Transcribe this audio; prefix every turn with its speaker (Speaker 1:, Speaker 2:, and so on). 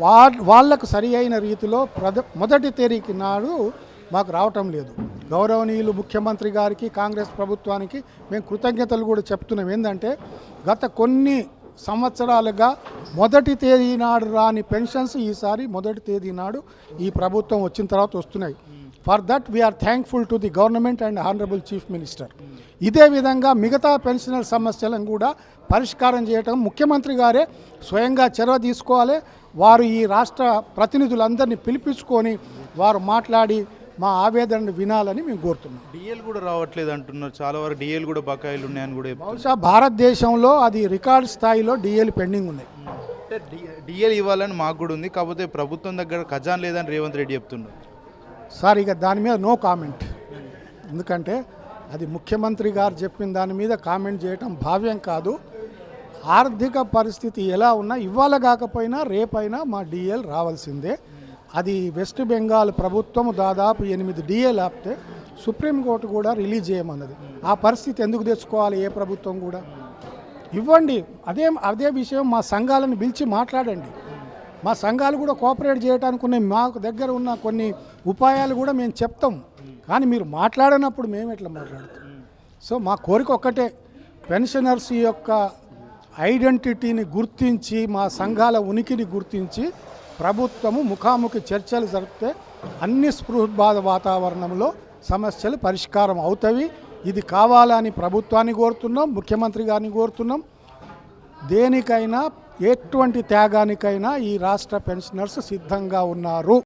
Speaker 1: వా వాళ్ళకు సరి అయిన రీతిలో ప్రద మొదటి తేదీకి నాడు మాకు రావటం లేదు. గౌరవనీయులు ముఖ్యమంత్రి గారికి కాంగ్రెస్ ప్రభుత్వానికి మేము కృతజ్ఞతలు కూడా చెప్తున్నాం. ఏంటంటే గత కొన్ని సంవత్సరాలుగా మొదటి తేదీ నాడు రాని పెన్షన్స్ ఈసారి మొదటి తేదీ నాడు ఈ ప్రభుత్వం వచ్చిన తర్వాత వస్తున్నాయి. For that we're thankful to the government and honourable chief minister ఇదే విధంగా మిగతా పెన్షనర్ సమస్యలను కూడా పరిష్కారం చేయటం ముఖ్యమంత్రి గారే స్వయంగా చొరవ తీసుకోవాలి. వారు ఈ రాష్ట్ర ప్రతినిధులందరినీ పిలిపించుకొని వారు మాట్లాడి మా ఆవేదనను వినాలని మేము కోరుతున్నాం.
Speaker 2: డిఎల్ కూడా రావట్లేదు అంటున్నారు. చాలా వరకు డిఎల్ కూడా బకాయిలు ఉన్నాయని కూడా.
Speaker 1: బహుశా భారతదేశంలో అది రికార్డ్ స్థాయిలో డిఎల్ పెండింగ్ ఉన్నాయి
Speaker 2: డిఎల్ ఇవ్వాలని మాకు కూడా ఉంది. కాకపోతే ప్రభుత్వం దగ్గర ఖజాన్ లేదని రేవంత్ రెడ్డి చెప్తున్నారు.
Speaker 1: సార్ ఇక దాని మీద నో కామెంట్. ఎందుకంటే అది ముఖ్యమంత్రి గారు చెప్పిన దాని మీద కామెంట్ చేయటం భావ్యం కాదు. ఆర్థిక పరిస్థితి ఎలా ఉన్నా ఇవాళ కాకపోయినా రేపైనా మా డిఎల్ రావాల్సిందే. అది వెస్ట్ బెంగాల్ ప్రభుత్వం దాదాపు ఎనిమిది డిఎల్ ఆపితే సుప్రీంకోర్టు కూడా రిలీజ్ చేయమన్నది. ఆ పరిస్థితి ఎందుకు తెచ్చుకోవాలి ఏ ప్రభుత్వం కూడా? ఇవ్వండి. అదే అదే విషయం మా సంఘాలను పిలిచి మాట్లాడండి. మా సంఘాలు కూడా కోఆపరేట్ చేయడానికి ఉన్నాయి మాకు దగ్గర ఉన్న కొన్ని ఉపాయాలు కూడా మేము చెప్తాం. కానీ మీరు మాట్లాడినప్పుడు మేము ఎట్లా మాట్లాడతాం? సో మా కోరిక ఒక్కటే పెన్షనర్స్ యొక్క ఐడెంటిటీని గుర్తించి మా సంఘాల ఉనికిని గుర్తించి ప్రభుత్వము ముఖాముఖి చర్చలు జరిపితే అన్ని స్పృహద్బాధ వాతావరణంలో సమస్యలు పరిష్కారం అవుతాయి ఇది కావాలని ప్రభుత్వాన్ని కోరుతున్నాం ముఖ్యమంత్రి గారిని కోరుతున్నాం. దేనికైనా ఎటువంటి త్యాగానికైనా ఈ రాష్ట్ర పెన్షనర్స్ సిద్ధంగా ఉన్నారు.